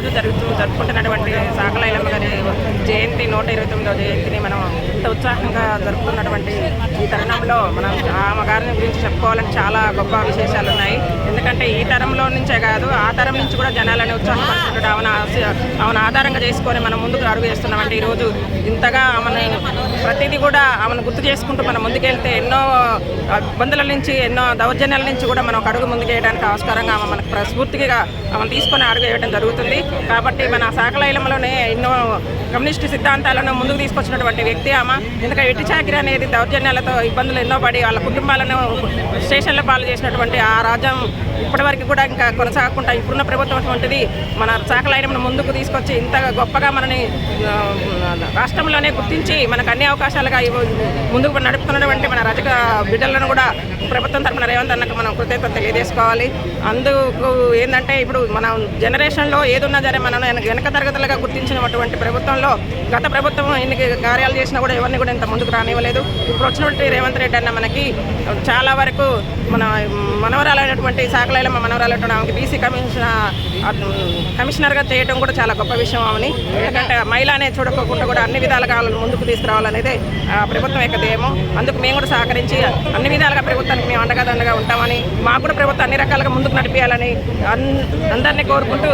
రోజు జరుగుతూ జరుపుకుంటున్నటువంటి సాకలైలమ్మ గారి జయంతి నూట ఇరవై తొమ్మిదవ జయంతిని మనం ఇంత ఉత్సాహంగా జరుపుకున్నటువంటి ఈ తరుణంలో మనం ఆమె గారిని గురించి చెప్పుకోవాలని చాలా గొప్ప విశేషాలు ఉన్నాయి. ఎందుకంటే ఈ తరంలో నుంచే కాదు ఆ తరం నుంచి కూడా జనాలని ఉత్సాహపరుచుకుంటూ ఆమెను ఆమెను ఆధారంగా చేసుకొని మనం ముందుకు అడుగు చేస్తున్నామంటే ఈరోజు ఇంతగా ఆమెను ప్రతిదీ కూడా ఆమెను గుర్తు చేసుకుంటూ మనం ముందుకెళ్తే ఎన్నో ఇబ్బందుల నుంచి ఎన్నో దౌర్జన్యాల నుంచి కూడా మనం ఒక అడుగు ముందుకు వేయడానికి ఆస్కారంగా ఆమె మనకు ప్రస్ఫూర్తిగా ఆమెను తీసుకొని అడుగు వేయడం జరుగుతుంది. కాబట్టి మన శాఖలైలంలోనే ఎన్నో కమ్యూనిస్టు సిద్ధాంతాలను ముందుకు తీసుకొచ్చినటువంటి వ్యక్తి ఆమె. ఎందుకంటే ఎట్టి చాకిరి అనేది దౌర్జన్యాలతో ఇబ్బందులు ఎన్నో పడి వాళ్ళ కుటుంబాలను స్టేషన్ల పాలు చేసినటువంటి ఆ రాజ్యం ఇప్పటివరకు కూడా ఇంకా కొనసాగకుండా ఇప్పుడున్న ప్రభుత్వం అటువంటిది మన శాఖలైనంను ముందుకు తీసుకొచ్చి ఇంత గొప్పగా మనని రాష్ట్రంలోనే గుర్తించి మనకు అన్ని అవకాశాలుగా ముందుకు నడుపుతున్నటువంటి మన రజక బిడ్డలను కూడా ప్రభుత్వం తరపున రేవంత్ అన్నకు మనం కృతజ్ఞత తెలియజేసుకోవాలి. అందుకు ఏంటంటే ఇప్పుడు మన జనరేషన్లో ఏదున్నా సరే మనం వెనక తరగతులుగా గుర్తించినటువంటి ప్రభుత్వంలో గత ప్రభుత్వం ఎన్ని కార్యాలు చేసినా కూడా ఎవరిని కూడా ఇంత ముందుకు రానివ్వలేదు. ఇప్పుడు వచ్చినటువంటి రేవంత్ రెడ్డి అన్న మనకి చాలా వరకు మన మనవరాలైనటువంటి శాఖలైన మనవరాలైనటువంటి ఆమెకి బీసీ కమిషన్ కమిషనర్గా చేయడం కూడా చాలా గొప్ప విషయం ఆమెని. ఎందుకంటే మహిళనే చూడకోకుండా కూడా అన్ని విధాలుగా వాళ్ళని ముందుకు తీసుకురావాలనేది ఆ, ప్రభుత్వం యొక్క ధ్యేయం అందుకు మేము కూడా సహకరించి అన్ని విధాలుగా ప్రభుత్వానికి మేము అండగా ఉంటామని మాకు కూడా ప్రభుత్వం అన్ని రకాలుగా ముందుకు నడిపించాలని అందరినీ కోరుకుంటూ